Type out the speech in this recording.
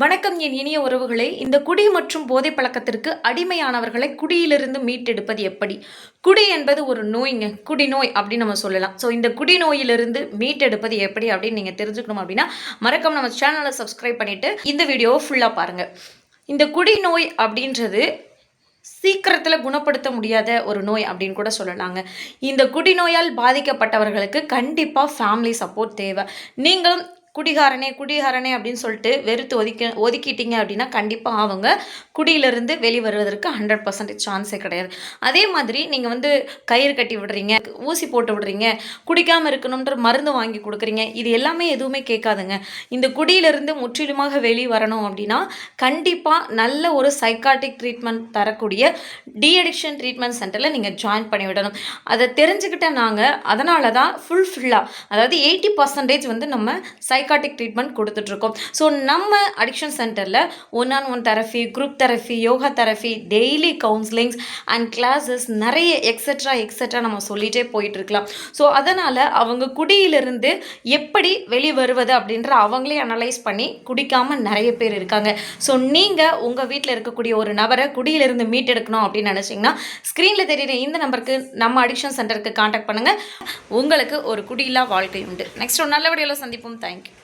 வணக்கம் என் இனிய உறவுகளே. இந்த குடி மற்றும் போதை பழக்கத்திற்கு அடிமையானவர்களை குடியிலிருந்து மீட்டெடுப்பது எப்படி? குடி என்பது ஒரு நோய்ங்க. குடிநோய் அப்படின்னு நம்ம சொல்லலாம். ஸோ இந்த குடிநோயிலிருந்து மீட்டெடுப்பது எப்படி அப்படின்னு நீங்கள் தெரிஞ்சுக்கணும் அப்படின்னா மறக்காம நம்ம சேனலை சப்ஸ்கிரைப் பண்ணிவிட்டு இந்த வீடியோவை ஃபுல்லாக பாருங்கள் இந்த குடிநோய் அப்படின்றது சீக்கிரத்தில் குணப்படுத்த முடியாத ஒரு நோய் அப்படின்னு கூட சொல்லலாங்க. இந்த குடிநோயால் பாதிக்கப்பட்டவர்களுக்கு கண்டிப்பாக ஃபேமிலி சப்போர்ட் தேவை. நீங்களும் குடிகாரனே குடிகாரனே அப்படின்னு சொல்லிட்டு வெறுத்து ஒதுக்கி ஒதுக்கிட்டீங்க அப்படின்னா கண்டிப்பாக அவங்க குடியிலிருந்து வெளிவருவதற்கு ஹண்ட்ரட் பர்சன்டேஜ் சான்ஸே கிடையாது. அதே மாதிரி நீங்கள் வந்து கயிறு கட்டி விடுறீங்க ஊசி போட்டு விடுறீங்க குடிக்காமல் இருக்கணுன்ற மருந்து வாங்கி கொடுக்குறீங்க இது எல்லாமே எதுவுமே கேட்காதுங்க. இந்த குடியிலிருந்து முற்றிலுமாக வெளி வரணும் அப்படின்னா கண்டிப்பாக நல்ல ஒரு சைக்காட்டிக் ட்ரீட்மெண்ட் தரக்கூடிய டிஅடிக்ஷன் ட்ரீட்மெண்ட் சென்டரில் நீங்கள் ஜாயின் பண்ணி விடணும். அதை தெரிஞ்சுக்கிட்ட நாங்கள் அதனால தான் ஃபுல் ஃபுல்லாக அதாவது எயிட்டி பர்சன்டேஜ் வந்து நம்ம சைக் சைக்காட்டிக் ட்ரீட்மெண்ட் கொடுத்துட்ருக்கோம். ஸோ நம்ம அடிக்ஷன் சென்டரில் one on one therapy group therapy yoga therapy daily counsellings and classes நிறைய எக்ஸெட்ரா எக்ஸெட்ரா நம்ம சொல்லிகிட்டே போயிட்டு இருக்கலாம் ஸோ அதனால் அவங்க குடியிலிருந்து எப்படி வெளி வருவது அப்படின்ற அவங்களே அனலைஸ் பண்ணி குடிக்காமல் நிறைய பேர் இருக்காங்க. ஸோ நீங்கள் உங்கள் வீட்டில் இருக்கக்கூடிய ஒரு நபரை குடியிலிருந்து மீட்டெடுக்கணும் அப்படின்னு நினச்சிங்கன்னா ஸ்க்ரீனில் தெரியுற இந்த நம்பருக்கு நம்ம அடிக்ஷன் சென்டருக்கு காண்டாக்ட் பண்ணுங்கள் உங்களுக்கு ஒரு குடியில்லா வாழ்க்கை உண்டு. நெக்ஸ்ட் ஒரு நல்ல வீடியோவில் சந்திப்போம். தேங்க்யூ